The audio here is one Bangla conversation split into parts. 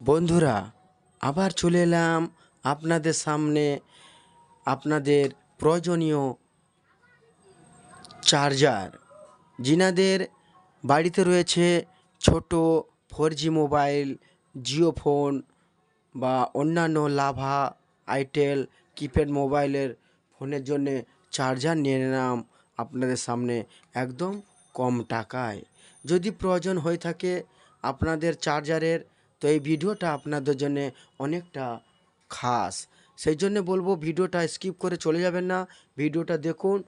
বন্ধুরা, আবার চলে এলাম আপনাদের সামনে আপনাদের প্রয়োজনীয় চার্জার। যিনাদের বাড়িতে রয়েছে ছোট four G mobile, Jio phone বা অন্যান্য লাভা, আইটেল, কিপ্যাড মোবাইলের ফোনের জন্যে চার্জার নিয়ে নিলাম আপনাদের সামনে একদম কম টাকায়। যদি প্রয়োজন হয়ে থাকে আপনাদের চার্জারের তো এই ভিডিওটা আপনাদের জন্য অনেকটা খাস। সেই জন্য বলব ভিডিওটা স্কিপ করে চলে যাবেন না। ভিডিওটা দেখুন,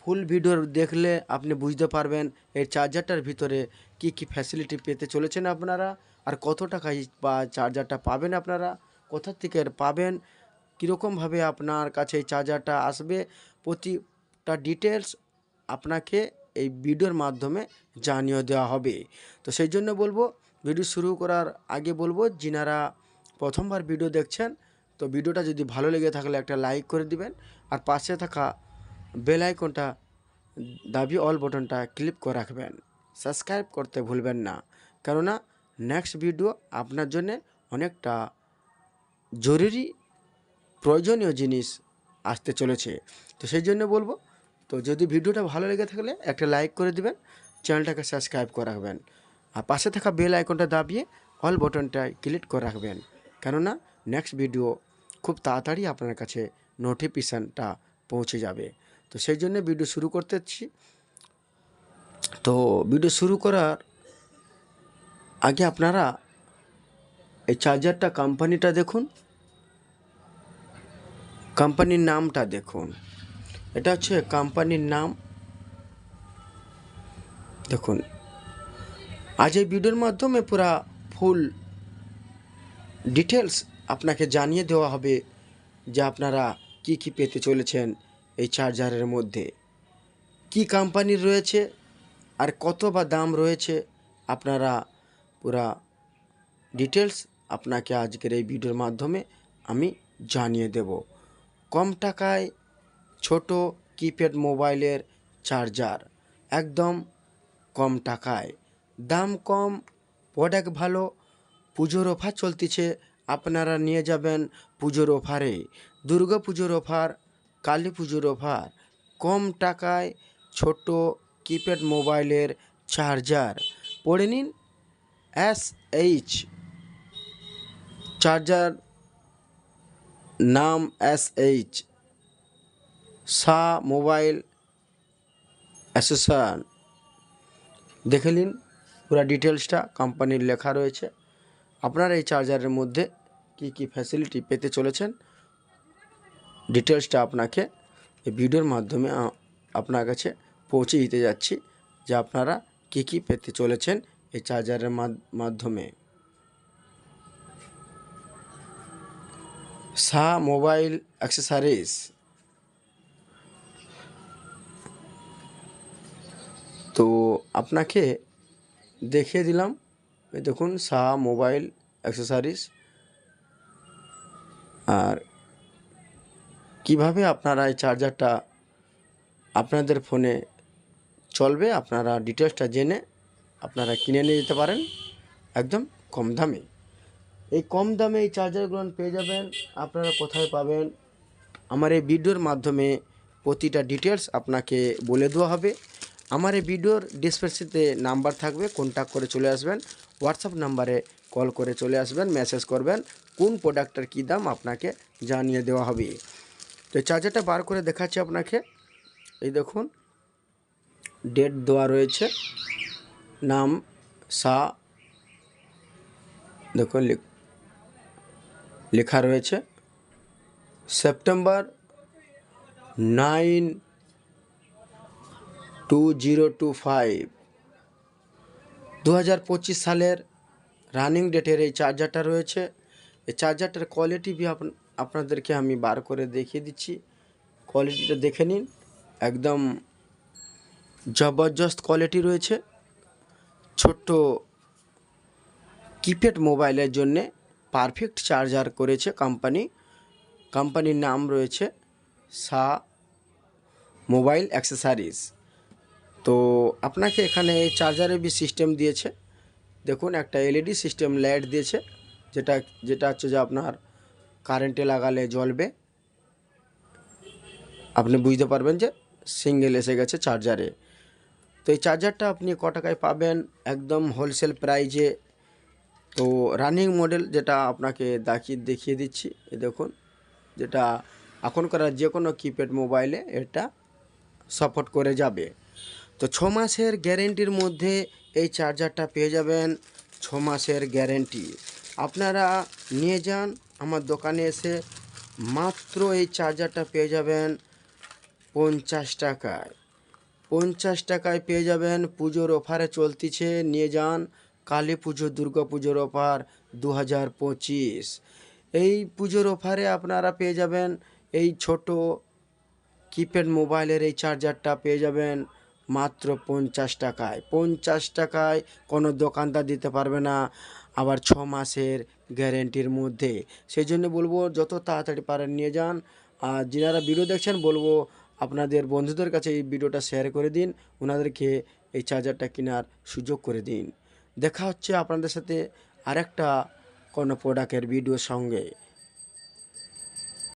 ফুল ভিডিও দেখলে আপনি বুঝতে পারবেন এই চার্জারটার ভিতরে কি কি ফ্যাসিলিটি পেতে চলেছেন আপনারা আর কত টাকায় বা চার্জারটা পাবেন আপনারা, কোথা থেকে এর পাবেন, কীরকমভাবে আপনার কাছে এই চার্জারটা আসবে, প্রতিটা ডিটেলস আপনাকে এই ভিডিওর মাধ্যমে জানিয়ে দেওয়া হবে। তো সেই জন্য বলব ভিডিও শুরু করার আগে বলব, যিনারা প্রথমবার ভিডিও দেখছেন, তো ভিডিওটা যদি ভালো লেগে থাকলে একটা লাইক করে দিবেন, আর পাশে থাকা বেল আইকনটা, দাবি অল বটনটা ক্লিক করে রাখবেন। সাবস্ক্রাইব করতে ভুলবেন না, কেননা নেক্সট ভিডিও আপনার জন্য অনেকটা জরুরি, প্রয়োজনীয় জিনিস আসতে চলেছে। তো সেই জন্য বলব, তো যদি ভিডিওটা ভালো লেগে থাকলে একটা লাইক করে দিবেন, চ্যানেলটাকে সাবস্ক্রাইব করে রাখবেন। আর পাশে থাকা বেল আইকনটা দাবিয়ে অল বটনটায় ক্লিক করে রাখবেন। কেননা নেক্সট ভিডিও খুব তাড়াতাড়ি আপনার কাছে নোটিফিকেশানটা পৌঁছে যাবে। তো সেই জন্য ভিডিও শুরু করতেছি তো ভিডিও শুরু করার আগে আপনারা এই চার্জারটা কোম্পানিটা দেখুন। কোম্পানির নামটা দেখুন। এটা হচ্ছে কোম্পানির নাম। দেখুন। আজ এই ভিডিওর মাধ্যমে পুরা ফুল ডিটেলস আপনাকে জানিয়ে দেওয়া হবে যে আপনারা কি কি পেতে চলেছেন এই চার্জারের মধ্যে। কি কোম্পানির রয়েছে আর কত বা দাম রয়েছে আপনারা পুরা ডিটেলস আপনাকে আজকের এই ভিডিওর মাধ্যমে আমি জানিয়ে দেব। কম টাকায় ছোট কিপ্যাড মোবাইলের চার্জার, একদম কম টাকায়। দাম কম, প্রোডাক্ট ভালো, পুজোর অফার চলতেছে, আপনারা নিয়ে যাবেন পুজোর অফারে। দুর্গা পুজোর অফার, কালী পুজোর অফার, কম টাকায় ছোট কিপ্যাড মোবাইলের চার্জার। পড়ে নিন এস এইচ। চার্জার নাম এস এইচ। সা মোবাইল অ্যাসোসিয়েশন। দেখে নিন পুরো ডিটেলসটা কোম্পানির লেখা রয়েছে। আপনারা এই চার্জারের মধ্যে কি কি ফ্যাসিলিটি পেতে চলেছেন ডিটেলসটা আপনাকে এই ভিডিওর মাধ্যমে আপনার কাছে পৌঁছে দিতে যাচ্ছি যে আপনারা কি কি পেতে চলেছেন এই চার্জারের মাধ- মাধ্যমে। Shah mobile accessories. তো আপনাকে দেখিয়ে দিলাম। এই দেখুন শাহ মোবাইল, অ্যাক্সেসরিজ। আর কীভাবে আপনারা এই চার্জারটা আপনাদের ফোনে চলবে, আপনারা ডিটেলসটা জেনে আপনারা কিনে নিয়ে যেতে পারেন একদম কম দামে। এই কম দামে এই চার্জারগুলো পেয়ে যাবেন, আপনারা কোথায় পাবেন? আমার এই ভিডিওর মাধ্যমে প্রতিটা ডিটেলস আপনাকে বলে দেওয়া হবে। আমার এই ভিডিওর ডিসক্রিপশনে নাম্বার থাকবে কন্ট্যাক্ট করে চলে আসবেন হোয়াটসঅ্যাপ নাম্বারে কল করে চলে আসবেন মেসেজ করবেন, কোন প্রোডাক্টের কী দাম আপনাকে জানিয়ে দেওয়া হবে। তো চার্জারটা বার করে দেখাচ্ছি আপনাকে। এই দেখুন ডেট দেওয়া রয়েছে, নাম সা, দেখুন লেখা রয়েছে September nine two zero two five দু হাজার পঁচিশ সালের রানিং ডেটের এই চার্জারটা রয়েছে। এই চার্জারটার কোয়ালিটি বি আপনাদেরকে আমি বার করে দেখিয়ে দিচ্ছি। কোয়ালিটিটা দেখে নিন। একদম জবরদস্ত কোয়ালিটি রয়েছে। ছোট্ট কিপ্যাড মোবাইলের জন্যে পারফেক্ট চার্জার করেছে কোম্পানি কোম্পানির নাম রয়েছে সা মোবাইল অ্যাক্সেসরিজ তো আপনাকে এখানে চার্জারের বি সিস্টেম দিয়েছে। দেখুন, একটা এলইডি সিস্টেম লাইট দিয়েছে, যেটা যেটা হচ্ছে যে আপনার কারেন্টে লাগালে জ্বলবে। আপনি বুঝতে পারবেন যে সিঙ্গেল এসে গেছে চার্জারে তো এই চার্জারটা আপনি ক টাকায় পাবেন? একদম হোলসেল প্রাইজে তো রানিং মডেল যেটা আপনাকে দেখিয়ে দেখিয়ে দিচ্ছি, এই দেখুন, যেটা এখনকার যে কোনো কিপ্যাড মোবাইলে এটা সাপোর্ট করে যাবে। তো ছ মাসের গ্যারেন্টির মধ্যে এই চার্জারটা পেয়ে যাবেন, ছ মাসের গ্যারেন্টি। আপনারা নিয়ে যান, আমার দোকানে এসে মাত্র এই চার্জারটা পেয়ে যাবেন পঞ্চাশ টাকায়। পঞ্চাশ টাকায় পেয়ে যাবেন, পুজোর অফারে চলতিছে, নিয়ে যান কালী পুজো, দুর্গা পুজোর অফার দু হাজার পঁচিশ। এই পুজোর অফারে আপনারা পেয়ে যাবেন এই ছোট কিপ্যাড মোবাইলের এই চার্জারটা পেয়ে যাবেন মাত্র পঞ্চাশ টাকায়। পঞ্চাশ টাকায় কোনো দোকানদার দিতে পারবে না আবার ছ মাসের গ্যারেন্টির মধ্যে। সেই জন্য বলব, যত তাড়াতাড়ি পারেন নিয়ে যান। আর যিনারা ভিডিও দেখছেন, বলব আপনাদের বন্ধুদের কাছে এই ভিডিওটা শেয়ার করে দিন। ওনাদেরকে এই চার্জারটা কেনার সুযোগ করে দিন। দেখা হচ্ছে আপনাদের সাথে আরেকটা কোনো প্রোডাক্টের ভিডিওর সঙ্গে।